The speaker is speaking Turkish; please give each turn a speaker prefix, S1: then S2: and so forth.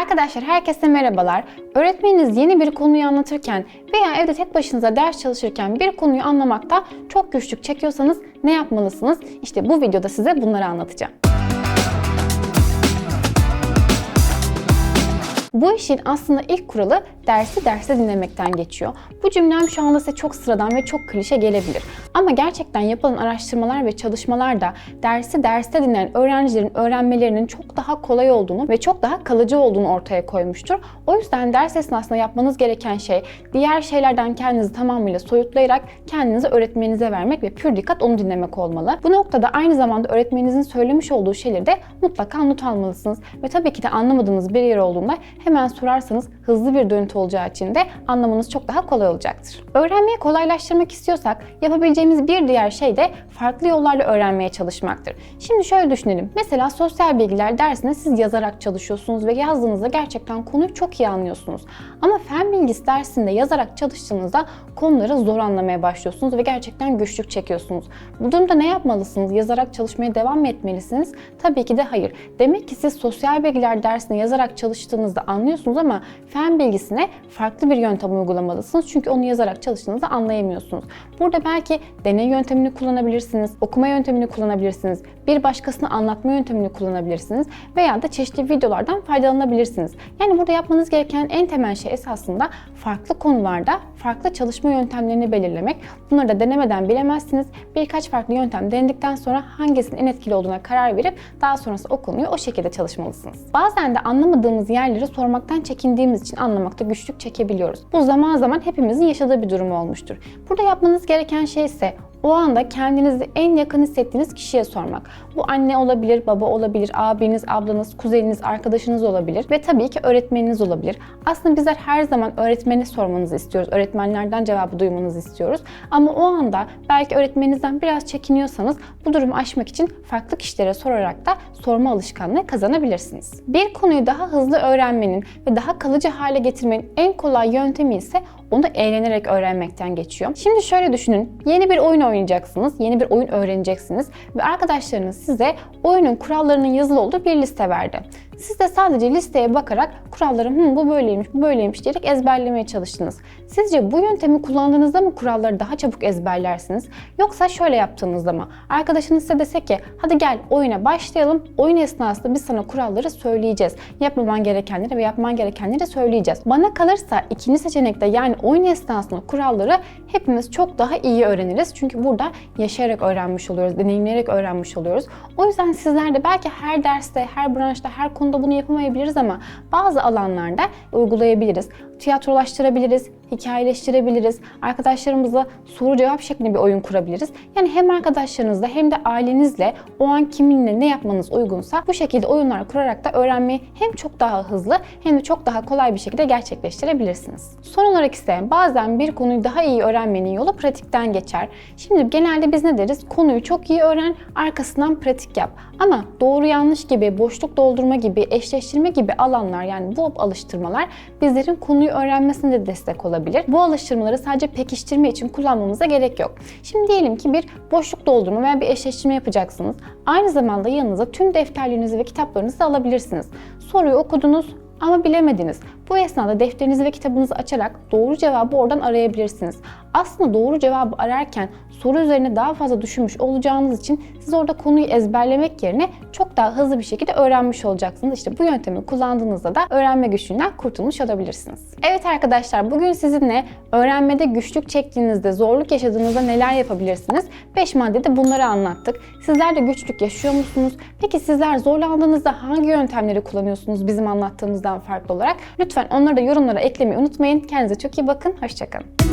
S1: Arkadaşlar herkese merhabalar. Öğretmeniniz yeni bir konuyu anlatırken veya evde tek başınıza ders çalışırken bir konuyu anlamakta çok güçlük çekiyorsanız ne yapmalısınız? İşte bu videoda size bunları anlatacağım. Bu işin aslında ilk kuralı dersi derste dinlemekten geçiyor. Bu cümlem şu anda size çok sıradan ve çok klişe gelebilir. Ama gerçekten yapılan araştırmalar ve çalışmalar da dersi derste dinleyen öğrencilerin öğrenmelerinin çok daha kolay olduğunu ve çok daha kalıcı olduğunu ortaya koymuştur. O yüzden ders esnasında yapmanız gereken şey diğer şeylerden kendinizi tamamıyla soyutlayarak kendinizi öğretmeninize vermek ve pür dikkat onu dinlemek olmalı. Bu noktada aynı zamanda öğretmeninizin söylemiş olduğu şeyleri de mutlaka not almalısınız. Ve tabii ki de anlamadığınız bir yer olduğunda hemen sorarsanız hızlı bir dönütü olacağı için de anlamanız çok daha kolay olacaktır. Öğrenmeyi kolaylaştırmak istiyorsak yapabileceğimiz bir diğer şey de farklı yollarla öğrenmeye çalışmaktır. Şimdi şöyle düşünelim. Mesela sosyal bilgiler dersinde siz yazarak çalışıyorsunuz ve yazdığınızda gerçekten konuyu çok iyi anlıyorsunuz. Ama fen bilgisi dersinde yazarak çalıştığınızda konuları zor anlamaya başlıyorsunuz ve gerçekten güçlük çekiyorsunuz. Bu durumda ne yapmalısınız? Yazarak çalışmaya devam mı etmelisiniz? Tabii ki de hayır. Demek ki siz sosyal bilgiler dersinde yazarak çalıştığınızda anlıyorsunuz ama fen bilgisine farklı bir yöntem uygulamalısınız. Çünkü onu yazarak çalıştığınızda anlayamıyorsunuz. Burada belki deney yöntemini kullanabilirsiniz, okuma yöntemini kullanabilirsiniz, bir başkasına anlatma yöntemini kullanabilirsiniz veya da çeşitli videolardan faydalanabilirsiniz. Yani burada yapmanız gereken en temel şey esasında farklı konularda farklı çalışma yöntemlerini belirlemek. Bunları da denemeden bilemezsiniz. Birkaç farklı yöntem denedikten sonra hangisinin en etkili olduğuna karar verip daha sonrası o konuyu o şekilde çalışmalısınız. Bazen de anlamadığımız yerleri sormaktan çekindiğimiz için anlamakta güçlük çekebiliyoruz. Bu zaman zaman hepimizin yaşadığı bir durum olmuştur. Burada yapmanız gereken şey ise o anda kendinizi en yakın hissettiğiniz kişiye sormak. Bu anne olabilir, baba olabilir, abiniz, ablanız, kuzeniniz, arkadaşınız olabilir ve tabii ki öğretmeniniz olabilir. Aslında bizler her zaman öğretmeni sormanızı istiyoruz. Öğretmenlerden cevabı duymanızı istiyoruz. Ama o anda belki öğretmeninizden biraz çekiniyorsanız bu durumu aşmak için farklı kişilere sorarak da sorma alışkanlığı kazanabilirsiniz. Bir konuyu daha hızlı öğrenmenin ve daha kalıcı hale getirmenin en kolay yöntemi ise onu eğlenerek öğrenmekten geçiyor. Şimdi şöyle düşünün. Yeni bir oyun oynayacaksınız. Yeni bir oyun öğreneceksiniz. Ve arkadaşlarınız size oyunun kurallarının yazılı olduğu bir liste verdi. Siz de sadece listeye bakarak kuralları Hı, bu böyleymiş, bu böyleymiş diyerek ezberlemeye çalıştınız. Sizce bu yöntemi kullandığınızda mı kuralları daha çabuk ezberlersiniz? Yoksa şöyle yaptığınızda mı? Arkadaşınız size dese ki hadi gel oyuna başlayalım. Oyun esnasında biz sana kuralları söyleyeceğiz. Yapmaman gerekenleri ve yapman gerekenleri söyleyeceğiz. Bana kalırsa ikinci seçenekte yani oyun esnasında kuralları hepimiz çok daha iyi öğreniriz. Çünkü burada yaşayarak öğrenmiş oluyoruz, deneyimleyerek öğrenmiş oluyoruz. O yüzden sizler de belki her derste, her branşta, her konuda bunu yapamayabiliriz ama bazı alanlarda uygulayabiliriz. Tiyatrolaştırabiliriz, hikayeleştirebiliriz. Arkadaşlarımızla soru cevap şeklinde bir oyun kurabiliriz. Yani hem arkadaşlarınızla hem de ailenizle o an kiminle ne yapmanız uygunsa bu şekilde oyunlar kurarak da öğrenmeyi hem çok daha hızlı hem de çok daha kolay bir şekilde gerçekleştirebilirsiniz. Son olarak ise bazen bir konuyu daha iyi öğrenmenin yolu pratikten geçer. Şimdi genelde biz ne deriz? Konuyu çok iyi öğren, arkasından pratik yap. Ama doğru yanlış gibi, boşluk doldurma gibi, eşleştirme gibi alanlar yani bu alıştırmalar bizlerin konuyu öğrenmesinde de destek olabilir. Bu alıştırmaları sadece pekiştirme için kullanmamıza gerek yok. Şimdi diyelim ki bir boşluk doldurma veya bir eşleştirme yapacaksınız. Aynı zamanda yanınıza tüm defterlerinizi ve kitaplarınızı alabilirsiniz. Soruyu okudunuz, ama bilemediniz. Bu esnada defterinizi ve kitabınızı açarak doğru cevabı oradan arayabilirsiniz. Aslında doğru cevabı ararken soru üzerine daha fazla düşünmüş olacağınız için siz orada konuyu ezberlemek yerine çok daha hızlı bir şekilde öğrenmiş olacaksınız. İşte bu yöntemi kullandığınızda da öğrenme güçlüğünden kurtulmuş olabilirsiniz. Evet arkadaşlar bugün sizinle öğrenmede güçlük çektiğinizde, zorluk yaşadığınızda neler yapabilirsiniz? 5 maddede bunları anlattık. Sizler de güçlük yaşıyor musunuz? Peki sizler zorlandığınızda hangi yöntemleri kullanıyorsunuz bizim anlattığımızdan farklı olarak? Lütfen onları da yorumlara eklemeyi unutmayın. Kendinize çok iyi bakın. Hoşçakalın.